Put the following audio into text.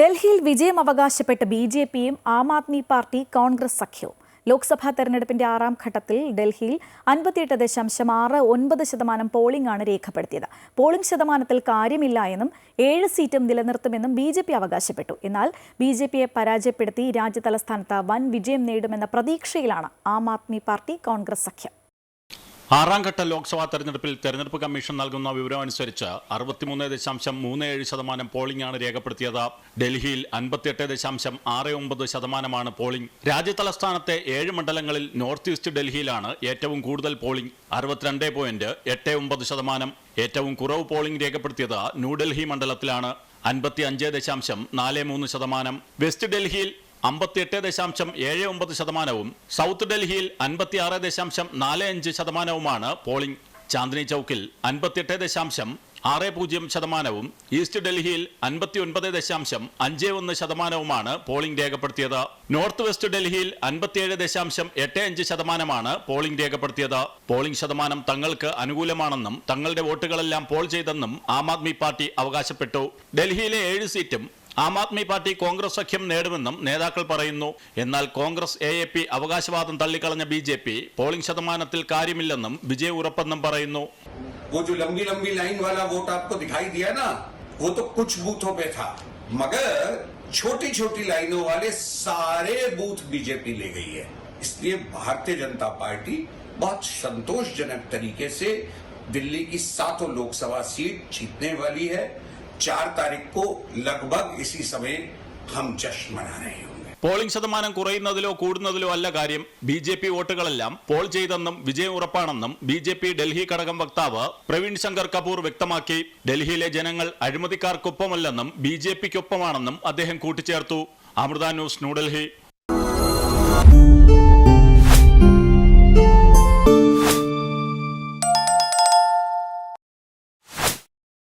ഡൽഹിയിൽ വിജയം അവകാശപ്പെട്ട് B J പിയും ആം ആദ്മി പാർട്ടി കോൺഗ്രസ് സഖ്യവും. ലോക്സഭാ തെരഞ്ഞെടുപ്പിന്റെ ആറാം ഘട്ടത്തിൽ ഡൽഹിയിൽ അൻപത്തിയെട്ട് ദശാംശം ആറ് ഒൻപത് ശതമാനം പോളിംഗ് ആണ് രേഖപ്പെടുത്തിയത്. പോളിംഗ് ശതമാനത്തിൽ കാര്യമില്ല എന്നും ഏഴ് സീറ്റും നിലനിർത്തുമെന്നും ബി ജെ പി അവകാശപ്പെട്ടു. എന്നാൽ ബി ജെ പിയെ പരാജയപ്പെടുത്തി രാജ്യതലസ്ഥാനത്ത് വൻ വിജയം നേടുമെന്ന പ്രതീക്ഷയിലാണ് ആം ആദ്മി പാർട്ടി കോൺഗ്രസ് സഖ്യം. ആറാം ഘട്ട ലോക്സഭാ തെരഞ്ഞെടുപ്പിൽ തെരഞ്ഞെടുപ്പ് കമ്മീഷൻ നൽകുന്ന വിവരം അനുസരിച്ച് അറുപത്തിമൂന്ന് ദശാംശം മൂന്ന് ഏഴ് ശതമാനം പോളിംഗ് ആണ് രേഖപ്പെടുത്തിയത്. ഡൽഹിയിൽ അൻപത്തിയെട്ട് ദശാംശം ആറ് ഒമ്പത് ശതമാനമാണ് പോളിംഗ് രാജ്യതലസ്ഥാനത്തെ ഏഴ് മണ്ഡലങ്ങളിൽ നോർത്ത് ഈസ്റ്റ് ഡൽഹിയിലാണ് ഏറ്റവും കൂടുതൽ പോളിംഗ് അറുപത്തിരണ്ട് പോയിന്റ് എട്ട് ഒമ്പത് ശതമാനം. ഏറ്റവും കുറവ് പോളിംഗ് രേഖപ്പെടുത്തിയത് ന്യൂഡൽഹി മണ്ഡലത്തിലാണ്. അൻപത്തി അഞ്ച് ദശാംശം നാല് മൂന്ന് ശതമാനം. വെസ്റ്റ് ഡൽഹിയിൽ അമ്പത്തിയെട്ട് ദശാംശം ഏഴ് ഒമ്പത് ശതമാനവും സൗത്ത് ഡൽഹിയിൽ അൻപത്തിയാറ് ദശാംശം നാല് അഞ്ച് ശതമാനവുമാണ് പോളിംഗ്. ചാന്ദിനി ചൌക്കിൽ അൻപത്തിയെട്ട് ദശാംശം ആറ് പൂജ്യം ശതമാനവും ഈസ്റ്റ് ഡൽഹിയിൽ അൻപത്തി ഒൻപത് ദശാംശം അഞ്ച് ഒന്ന് ശതമാനവുമാണ് പോളിംഗ് രേഖപ്പെടുത്തിയത്. നോർത്ത് വെസ്റ്റ് ഡൽഹിയിൽ അൻപത്തിയേഴ് ദശാംശം എട്ട് അഞ്ച് ശതമാനമാണ് പോളിംഗ് രേഖപ്പെടുത്തിയത്. പോളിംഗ് ശതമാനം തങ്ങൾക്ക് അനുകൂലമാണെന്നും തങ്ങളുടെ വോട്ടുകളെല്ലാം പോൾ ചെയ്തെന്നും ആം ആദ്മി പാർട്ടി അവകാശപ്പെട്ടു. ഡൽഹിയിലെ ഏഴ് സീറ്റും ആം ആദ്മി പാർട്ടി കോൺഗ്രസ് സഖ്യം നേടുമെന്നും നേതാക്കൾ പറയുന്നു എന്നാൽ കോൺഗ്രസ് എ എ പി അവകാശവാദം തള്ളിക്കളഞ്ഞ ബി ജെ പി പോളിംഗ് ശതമാനത്തിൽ കാര്യമില്ലെന്നും വിജയ ഉറപ്പെന്നും പറയുന്നു वो जो लंबी लंबी लाइन वाला वोट आपको दिखाई दिया ना वो तो कुछ बूथों पे था मगर छोटी छोटी लाइनों वाले सारे बूथ बीजेपी ले गई है इसलिए भारतीय जनता पार्टी बहुत संतोषजनक तरीके से दिल्ली की सातों लोकसभा सीट जीतने वाली है चार तारीख को लगभग इसी समय हम जश्न मना रहे होंगे പോളിംഗ് ശതമാനം കുറയുന്നതിലോ കൂടുന്നതിലോ അല്ല കാര്യം ബി ജെ പി വോട്ടുകളെല്ലാം പോൾ ചെയ്തെന്നും വിജയം ഉറപ്പാണെന്നും ബി ജെ പി ഡൽഹി ഘടകം വക്താവ് പ്രവീൺ ശങ്കർ കപൂർ വ്യക്തമാക്കി ഡൽഹിയിലെ ജനങ്ങൾ അഴിമതിക്കാർക്കൊപ്പമല്ലെന്നും ബി ജെ പിക്കൊപ്പമാണെന്നും അദ്ദേഹം കൂട്ടിച്ചേർത്തു അമൃത ന്യൂസ് ന്യൂഡൽഹി